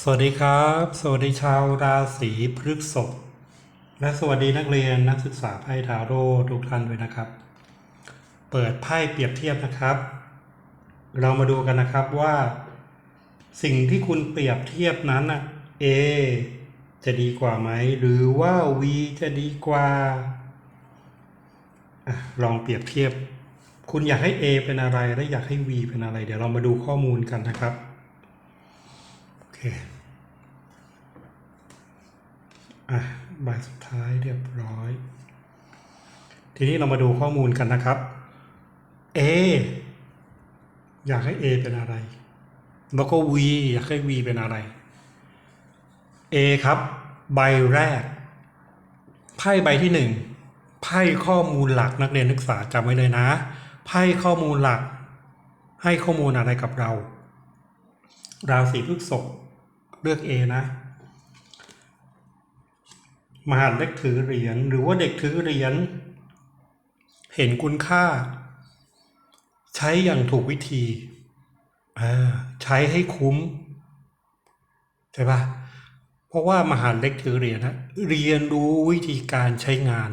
สวัสดีครับ สวัสดีชาวราศีพฤษภและสวัสดีนักเรียนนักศึกษาไพ่ทาโร่ทุกท่านด้วยนะครับ เปิดไพ่เปรียบเทียบนะครับ เรามาดูกันนะครับว่า สิ่งที่คุณเปรียบเทียบนั้นอะ A จะดีกว่าไหม หรือว่า V จะดีกว่าอลองเปรียบเทียบ คุณอยากให้ A เป็นอะไรและอยากให้ V เป็นอะไร เดี๋ยวเรามาดูข้อมูลกันนะครับ อเคอะใบสุดท้ายเรียบร้อย ทีนี้เรามาดูข้อมูลกันนะครับ A อยากให้ A เป็นอะไร แล้วก็ V อยากให้ V เป็นอะไร A ครับ ใบแรก ไพ่ใบที่หนึ่งไพ่ข้อมูลหลักนักเรียนนักศึกษาจำไว้เลยนะ ไพ่ข้อมูลหลัก ให้ข้อมูลอะไรกับเรา ราศีพฤษภ เลือก A นะ มหาดเล็กถือเหรียญหรือว่าเด็กถือเหรียญเห็นคุณค่า ใช้อย่างถูกวิธีใช้ให้คุ้มใช่ปะเพราะว่ามหาเล็กถือเหรียญนะเรียนรู้วิธีการใช้งาน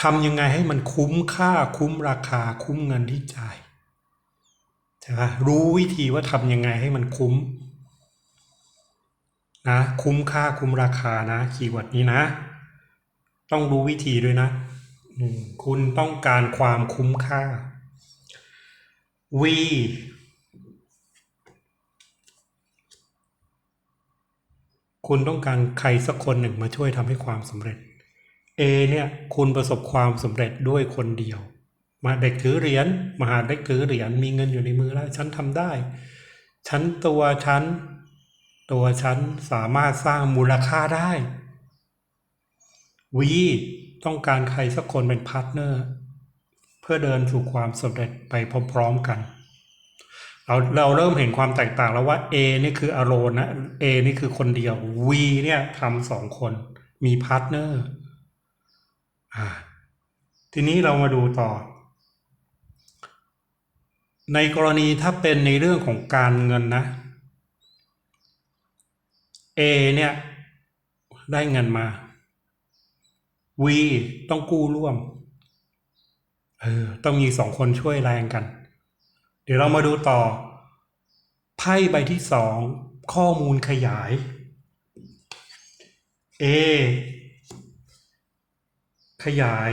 ทำยังไงให้มันคุ้มค่าคุ้มราคาคุ้มเงินที่จ่ายใช่ปะรู้วิธีว่าทำยังไงให้มันคุ้ม นะคุ้มค่าคุ้มราคานะคีย์เวิร์ดนี้นะ ต้องรู้วิธีด้วยนะคุณต้องการความคุ้มค่า V คุณต้องการใครสักคนหนึ่งมาช่วยทำให้ความสำเร็จ A เนี่ยคุณประสบความสำเร็จด้วยคนเดียว มาเด็กถือเหรียญมหาเด็กถือเหรียญมีเงินอยู่ในมือแล้ว ฉันทำได้ ฉันตัวฉัน ตัวฉันสามารถสร้างมูลค่าได้ วีต้องการใครสักคนเป็นพาร์ทเนอร์ เพื่อเดินสู่ความสำเร็จไปพร้อมๆกัน เราเราเริ่มเห็นความแตกต่างแล้วว่า A นี่คืออโรนนะ A นี่คือคนเดียว V เนี่ยทำสองคน มีพาร์ทเนอร์อ่าทีนี้เรามาดูต่อ ในกรณีถ้าเป็นในเรื่องของการเงินนะ A เนี่ย ได้เงินมา V ต้องกู้ร่วม เออ ต้องมีสองคนช่วยแรงกัน เดี๋ยวเรามาดูต่อ ไพ่ใบที่สอง ข้อมูลขยาย A ขยาย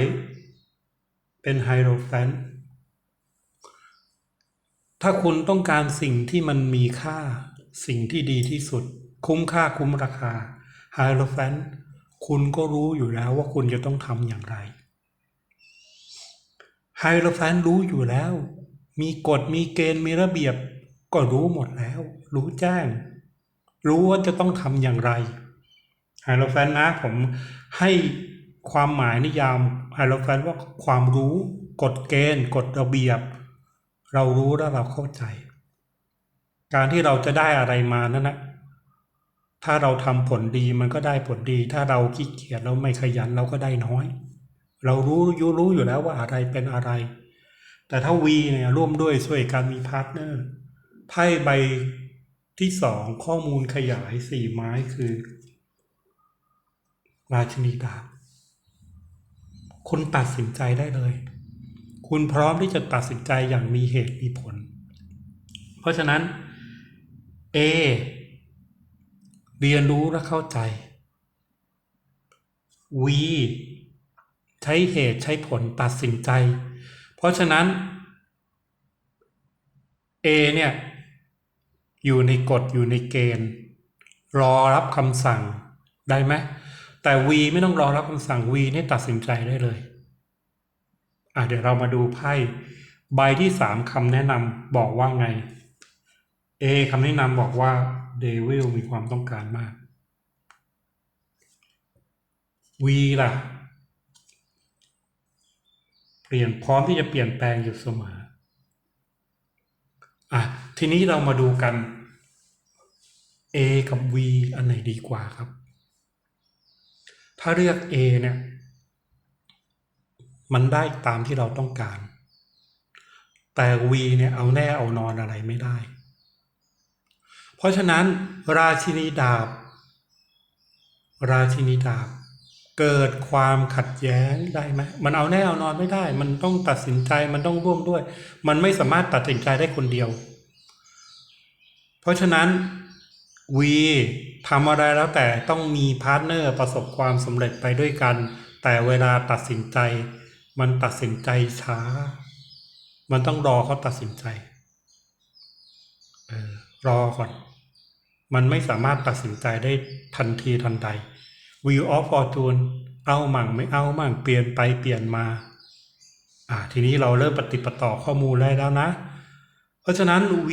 เป็นไฮโรแฟนถ้าคุณต้องการสิ่งที่มันมีค่า สิ่งที่ดีที่สุด คุ้มค่าคุ้มราคาไฮโรแฟนคุณก็รู้อยู่แล้วว่าคุณจะต้องทำอย่างไรไฮโรแฟนรู้อยู่แล้ว มีกฎมีเกณฑ์มีระเบียบ ก็รู้หมดแล้ว รู้แจ้ง รู้ว่าจะต้องทำอย่างไรไฮโรแฟนนะผมให้ความหมายนิยามไฮโรแฟนว่าความรู้กฎเกณฑ์กฎระเบียบ เรารู้และเราเข้าใจ การที่เราจะได้อะไรมานั่นนะ ถ้าเราทำผลดีมันก็ได้ผลดี ถ้าเราขี้เกียจเราไม่ขยันเราก็ได้น้อย เรารู้ยูรู้อยู่แล้วว่าอะไรเป็นอะไร แต่ถ้าวีเนี่ยร่วมด้วยช่วยการมีพาร์ทเนอร์ไพ่ใบที่สองข้อมูลขยายสี่ไม้คือ ราชนีดาบคุณตัดสินใจได้เลย คุณพร้อมที่จะตัดสินใจอย่างมีเหตุมีผล เพราะฉะนั้น A เรียนรู้และเข้าใจ V ใช้เหตุใช้ผลตัดสินใจ เพราะฉะนั้น A เนี่ย อยู่ในกฎอยู่ในเกณฑ์ รอรับคำสั่งได้ไหมแต่ V ไม่ต้องรอรับคำสั่ง V เนี่ยตัดสินใจได้เลย อะเดี๋ยวเรามาดูไพ่ใบที่สามคำแนะนำบอกว่าไง A คำแนะนำบอกว่า เดวิลมีความต้องการมาก V ล่ะ เปลี่ยนพร้อมที่จะเปลี่ยนแปลงอยู่เสมออะทีนี้เรามาดูกัน A กับ V อันไหนดีกว่าครับ ถ้าเลือก A เนี่ย มันได้ตามที่เราต้องการ แต่ V เนี่ยเอาแน่เอานอนอะไรไม่ได้ เพราะฉะนั้นราชินีดาบ ราชินีดาบ เกิดความขัดแย้งได้ไหมมันเอาแน่เอานอนไม่ได้ มันต้องตัดสินใจมันต้องร่วมด้วย มันไม่สามารถตัดสินใจได้คนเดียว เพราะฉะนั้นวีทำอะไรแล้วแต่ต้องมีพาร์ทเนอร์ประสบความสำเร็จไปด้วยกัน แต่เวลาตัดสินใจ มันตัดสินใจช้า มันต้องรอเขาตัดสินใจ เออ รอก่อน มันไม่สามารถตัดสินใจได้ทันทีทันใด Wheel of Fortune เอามั่งไม่เอามั่งเปลี่ยนไปเปลี่ยนมา อ่าทีนี้เราเริ่มปฏิปต่อข้อมูลได้แล้วนะ เพราะฉะนั้น V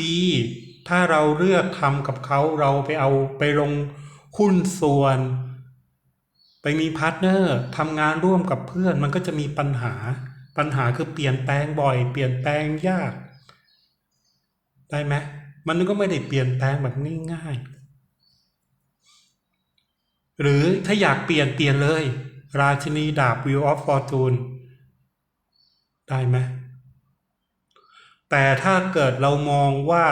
ถ้าเราเลือกทำกับเขาเราไปเอาไปลงหุ้นส่วน ไปมีพาร์ทเนอร์ทำงานร่วมกับเพื่อนมันก็จะมีปัญหา ปัญหาคือเปลี่ยนแปลงบ่อย เปลี่ยนแปลงยาก ได้ไหม มันก็ไม่ได้เปลี่ยนแปลงแบบง่ายๆหรือถ้าอยากเปลี่ยนเปลี่ยนเลย ราชินีดาบ Wheel of Fortune ได้ไหมแต่ถ้าเกิดเรามองว่า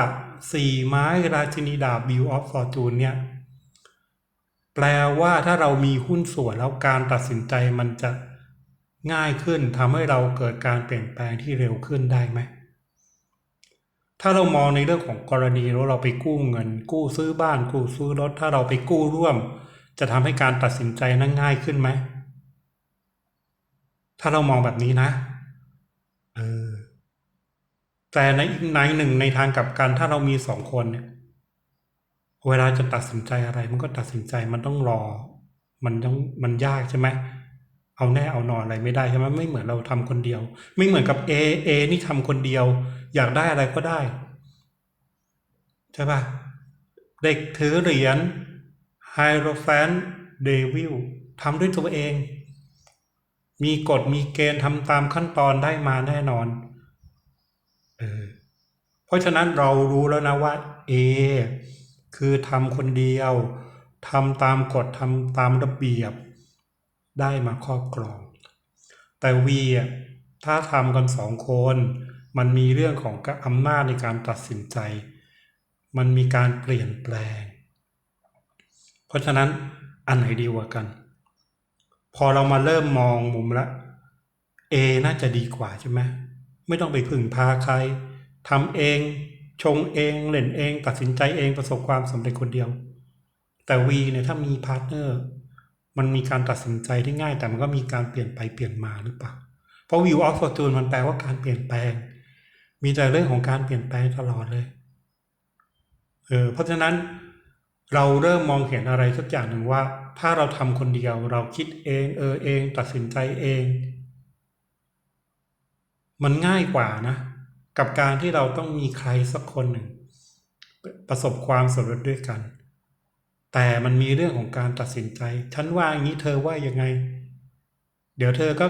สี่ไม้ราชินีดาบ Wheel of Fortune เนี่ยแปลว่าถ้าเรามีหุ้นส่วนแล้วการตัดสินใจมันจะง่ายขึ้นทำให้เราเกิดการเปลี่ยนแปลงที่เร็วขึ้นได้ไหม ถ้าเรามองในเรื่องของกรณีแล้วเราไปกู้เงิน กู้ซื้อบ้านกู้ซื้อรถ ถ้าเราไปกู้ร่วม จะทำให้การตัดสินใจนั้นง่ายขึ้นไหม ถ้าเรามองแบบนี้นะเออแต่ในอีกในหนึ่งในทางกลับกันถ้าเรามีสองคนเนี่ยเวลาจะตัดสินใจอะไร มันก็ตัดสินใจมันต้องรอ มันต้องมันยากใช่ไหม เอาแน่เอานอนอะไรไม่ได้ใช่ไหมไม่เหมือนเราทำคนเดียว ไม่เหมือนกับ A A นี่ทำคนเดียว อยากได้อะไรก็ได้ใช่ปะเด็กถือเหรียญไฮโรแฟนเดวิลทำด้วยตัวเอง มีกฎมีเกณฑ์ทำตามขั้นตอนได้มาแน่นอนเออเพราะฉะนั้นเรารู้แล้วนะว่า A คือทำคนเดียวทำตามกฎทำตามระเบียบ ได้มาครอบครอง แต่ V อะถ้าทำกันสองคน มันมีเรื่องของอำนาจในการตัดสินใจ มันมีการเปลี่ยนแปลง เพราะฉะนั้นอันไหนดีกว่ากัน พอเรามาเริ่มมองมุมละ A น่าจะดีกว่าใช่ไหมไม่ต้องไปพึ่งพาใครทำเองชงเองเล่นเอง ตัดสินใจเองประสบความสำเร็จคนเดียว แต่ V เนี่ยถ้ามีพาร์ทเนอร์ มันมีการตัดสินใจที่ง่าย แต่มันก็มีการเปลี่ยนไปเปลี่ยนมาหรือเปล่า เพราะ View of Fortune มันแปลว่าการเปลี่ยนแปลง มีแต่เรื่องของการเปลี่ยนแปลงตลอดเลย เออ เพราะฉะนั้นเราเริ่มมองเห็นอะไรสักอย่างหนึ่งว่า ถ้าเราทำคนเดียวเราคิดเอง เออเอง ตัดสินใจเอง มันง่ายกว่านะ กับการที่เราต้องมีใครสักคนหนึ่ง ประสบความสำเร็จด้วยกัน แต่มันมีเรื่องของการตัดสินใจ ฉันว่าอย่างนี้เธอว่ายังไง เดี๋ยวเธอก็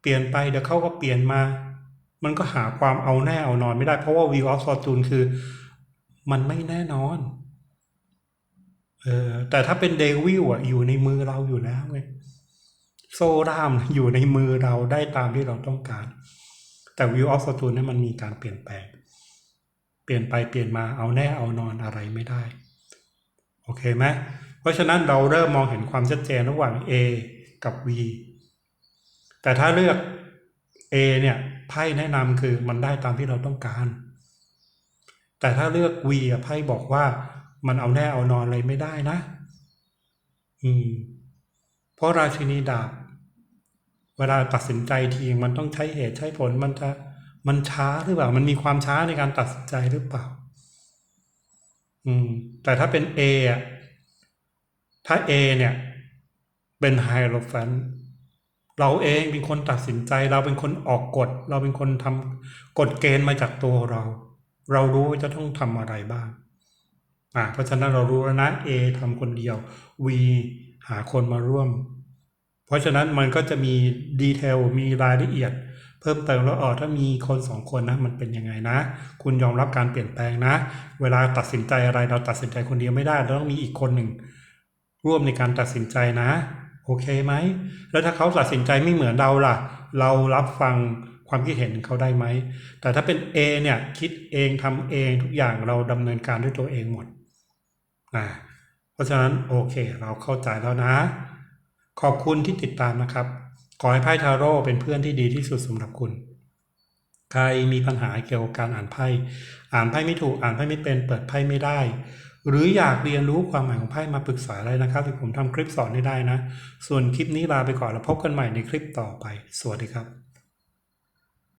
เปลี่ยนไป เดี๋ยวเขาก็เปลี่ยนมา มันก็หาความเอาแน่เอานอนไม่ได้ เพราะว่า View of Fortune คือมันไม่แน่นอน เออ แต่ถ้าเป็นเดวิลอะ อยู่ในมือเราอยู่แล้วไง โซรามอยู่ในมือเราได้ตามที่เราต้องการ แต่ View of Fortune นั้นมันมีการเปลี่ยนแปลง เปลี่ยนไปเปลี่ยนมาเอาแน่เอานอนอะไรไม่ได้ อเคไหมเพราะฉะนั้นเราเริ่มมองเห็นความชัดเจนระหว่าง A กับ V แต่ถ้าเลือก A เนี่ยไพ่แนะนำคือมันได้ตามที่เราต้องการ แต่ถ้าเลือก V อะไพ่บอกว่ามันเอาแน่เอานอนอะไรไม่ได้นะ อืม เพราะราชินีดาบ เวลาตัดสินใจทีมันต้องใช้เหตุใช้ผลมันจะมันช้าหรือเปล่า มันมีความช้าในการตัดสินใจหรือเปล่า อืม แต่ถ้าเป็น A อะถ้า A เนี่ย เป็นไฮโรแฟนเราเองเป็นคนตัดสินใจ เราเป็นคนออกกฎ เราเป็นคนทำกฎเกณฑ์มาจากตัวเรา เรารู้ว่าจะต้องทำอะไรบ้างอ่าเพราะฉะนั้นเรารู้แล้วนะ A ทำคนเดียว V หาคนมาร่วม เพราะฉะนั้นมันก็จะมีดีเทลมีรายละเอียด เพิ่มเติมแล้วอ๋อถ้ามีคนสองคนนะมันเป็นยังไงนะ คุณยอมรับการเปลี่ยนแปลงนะ เวลาตัดสินใจอะไรเราตัดสินใจคนเดียวไม่ได้เราต้องมีอีกคนหนึ่ง ร่วมในการตัดสินใจนะ โอเคไหมแล้วถ้าเขาตัดสินใจไม่เหมือนเราล่ะ เรารับฟังความคิดเห็นเขาได้ไหม แต่ถ้าเป็น A เนี่ยคิดเองทำเองทุกอย่างเราดำเนินการด้วยตัวเองหมดนะเพราะฉะนั้นโอเค เราเข้าใจแล้วนะ ขอบคุณที่ติดตามนะครับ ขอให้ไพ่ทาโร่เป็นเพื่อนที่ดีที่สุดสำหรับคุณ ใครมีปัญหาเกี่ยวกับการอ่านไพ่ อ่านไพ่ไม่ถูก อ่านไพ่ไม่เป็น เปิดไพ่ไม่ได้ หรืออยากเรียนรู้ความหมายของไพ่มาปรึกษาเลยนะครับที่ผมทำคลิปสอนให้ได้นะ ส่วนคลิปนี้ลาไปก่อนแล้วพบกันใหม่ในคลิปต่อไป สวัสดีครับ